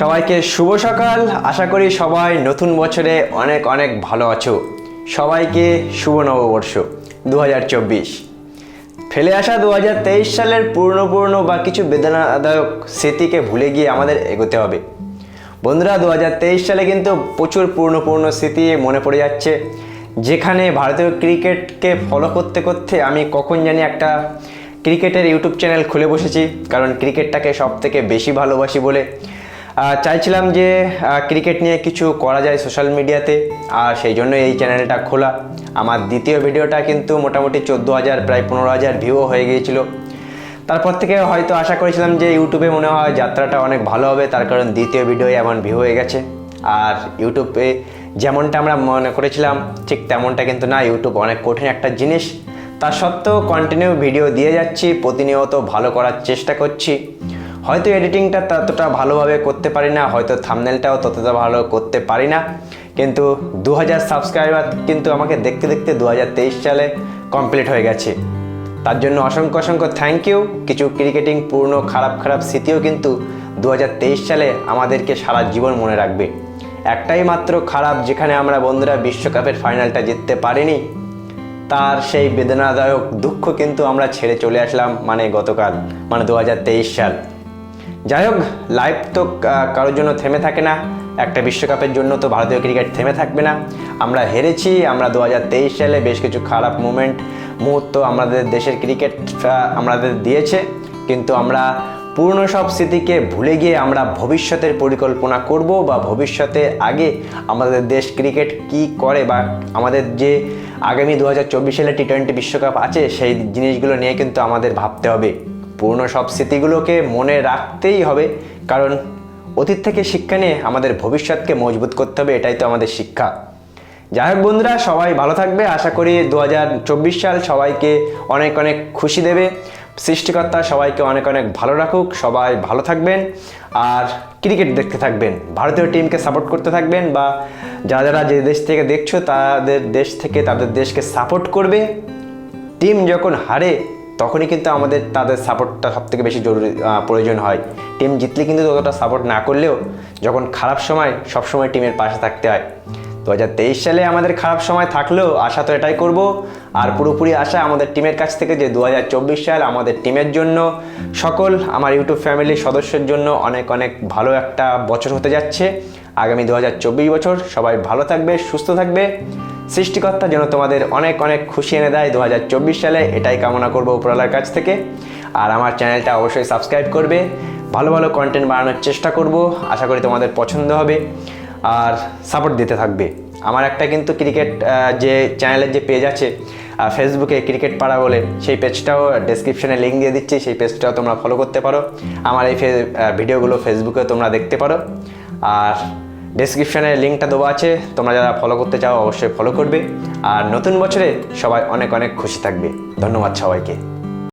সবাইকে শুভ সকাল। আশা করি সবাই নতুন বছরে অনেক অনেক ভালো আছো। সবাইকে শুভ নববর্ষ দু হাজার চব্বিশ। ফেলে আসা দু হাজার তেইশ সালের পুরনো বা কিছু বেদনাদায়ক স্মৃতিকে ভুলে গিয়ে আমাদের এগোতে হবে। বন্ধুরা দু হাজার তেইশ সালে কিন্তু প্রচুর পুরনো স্মৃতি মনে পড়ে যাচ্ছে। যেখানে ভারতীয় ক্রিকেটকে ফলো করতে করতে আমি কখন জানি একটা ক্রিকেটের ইউটিউব চ্যানেল খুলে বসেছি। কারণ ক্রিকেটটাকে সব থেকে বেশি ভালোবাসি বলে চাইছিলাম যে ক্রিকেট নিয়ে কিছু করা যায় সোশ্যাল মিডিয়াতে আর সেই জন্য এই চ্যানেলটা খোলা। আমার দ্বিতীয় ভিডিওটা কিন্তু মোটামুটি চোদ্দ হাজার, প্রায় পনেরো হাজার ভিউও হয়ে গিয়েছিল। তারপর থেকে হয়তো আশা করেছিলাম যে ইউটিউবে মনে হয় যাত্রাটা অনেক ভালো হবে, তার কারণ দ্বিতীয় ভিডিও এমন ভিউ হয়ে গেছে। আর ইউটিউবে যেমনটা আমরা মনে করেছিলাম, ঠিক তেমনটা কিন্তু না ইউটিউব অনেক কঠিন একটা জিনিস। তা সত্ত্বেও কন্টিনিউ ভিডিও দিয়ে যাচ্ছি, প্রতিনিয়ত ভালো করার চেষ্টা করছি। হয়তো এডিটিংটা ততটা ভালোভাবে করতে পারি না, হয়তো থামনেলটাও ততটা ভালো করতে পারি না। কিন্তু দু হাজার সাবস্ক্রাইবার কিন্তু আমাকে দেখতে দেখতে দু হাজার তেইশ সালে কমপ্লিট হয়ে গেছে। তার জন্য অসংখ্য অসংখ্য থ্যাংক ইউ কিছু ক্রিকেটিং পূর্ণ, খারাপ খারাপ স্মৃতিও কিন্তু দু হাজার তেইশ সালে আমাদেরকে সারা জীবন মনে রাখবে। একটাই মাত্র খারাপ যেখানে আমরা বন্ধুরা বিশ্বকাপের ফাইনালটা জিততে পারিনি, তার সেই বেদনাদায়ক দুঃখ কিন্তু আমরা ছেড়ে চলে আসলাম মানে গতকাল মানে দু হাজার তেইশ সাল। যাই হোক লাইফ তো কারোর জন্য থেমে থাকে না। একটা বিশ্বকাপের জন্য তো ভারতীয় ক্রিকেট থেমে থাকবে না। আমরা হেরেছি, আমরা দু হাজার তেইশ সালে বেশ কিছু খারাপ মুমেন্ট মুহূর্ত আমাদের দেশের ক্রিকেট আমাদের দিয়েছে। কিন্তু আমরা পুরনো সব স্মৃতিকে ভুলে গিয়ে আমরা ভবিষ্যতের পরিকল্পনা করব বা ভবিষ্যতে আগে আমাদের দেশ ক্রিকেট কি করে বা আমাদের যে আগামী দু সালে টি টোয়েন্টি বিশ্বকাপ আছে, সেই জিনিসগুলো নিয়ে কিন্তু আমাদের ভাবতে হবে। পুরনো সব স্মৃতিগুলোকে মনে রাখতেই হবে, কারণ অতীত থেকে শিক্ষা নিয়ে আমাদের ভবিষ্যৎকে মজবুত করতে হবে, এটাই তো আমাদের শিক্ষা। যাই হোক বন্ধুরা, সবাই ভালো থাকবে, আশা করি দু হাজার চব্বিশ সাল সবাইকে অনেক অনেক খুশি দেবে। সৃষ্টিকর্তা সবাইকে অনেক অনেক ভালো রাখুক, সবাই ভালো থাকবেন, আর ক্রিকেট দেখতে থাকবেন, ভারতীয় টিমকে সাপোর্ট করতে থাকবেন, বা যারা যারা যে দেশ থেকে দেখছ, তাদের দেশ থেকে তাদের দেশকে সাপোর্ট করবে। টিম যখন হারে তখনই কিন্তু আমাদের তাদের সাপোর্টটা সব থেকে বেশি জরুরি প্রয়োজন হয়। টিম জিতলে কিন্তু ততটা সাপোর্ট না করলেও যখন খারাপ সময় সব সময় টিমের পাশে থাকতে হয়। দু হাজার তেইশ সালে আমাদের খারাপ সময় থাকলেও আশা তো এটাই করব। আর পুরোপুরি আশা আমাদের টিমের কাছ থেকে যে দু হাজার চব্বিশ সাল আমাদের টিমের জন্য, সকল আমার ইউটিউব ফ্যামিলির সদস্যের জন্য অনেক অনেক ভালো একটা বছর হতে যাচ্ছে। আগামী দু হাজার চব্বিশ বছর সবাই ভালো থাকবে, সুস্থ থাকবে। সৃষ্টিকর্তা যেন তোমাদের অনেক অনেক খুশি এনে দেয় দু হাজার চব্বিশ সালে। এটাই কামনা করব উপরওয়ালার কাছ থেকে। আর আমার চ্যানেলটা অবশ্যই সাবস্ক্রাইব করবে। ভালো ভালো কন্টেন্ট বানানোর চেষ্টা করব। আশা করি তোমাদের পছন্দ হবে। আর সাপোর্ট দিতে থাকবে। আমার একটা কিন্তু ক্রিকেট যে চ্যানেলের যে পেজ আছে ফেসবুকে ক্রিকেট পাড়া বলে, সেই পেজটাও ডেসক্রিপশনে লিঙ্ক দিয়ে দিচ্ছি। সেই পেজটাও তোমরা ফলো করতে পারো। আমার এই ভিডিওগুলো ফেসবুকে তোমরা দেখতে পারো। আর ডেসক্রিপশনে লিঙ্কটা দেওয়া আছে। তোমরা যারা ফলো করতে চাও, অবশ্যই ফলো করবে। আর নতুন বছরে সবাই অনেক অনেক খুশি থাকবে। ধন্যবাদ সবাইকে।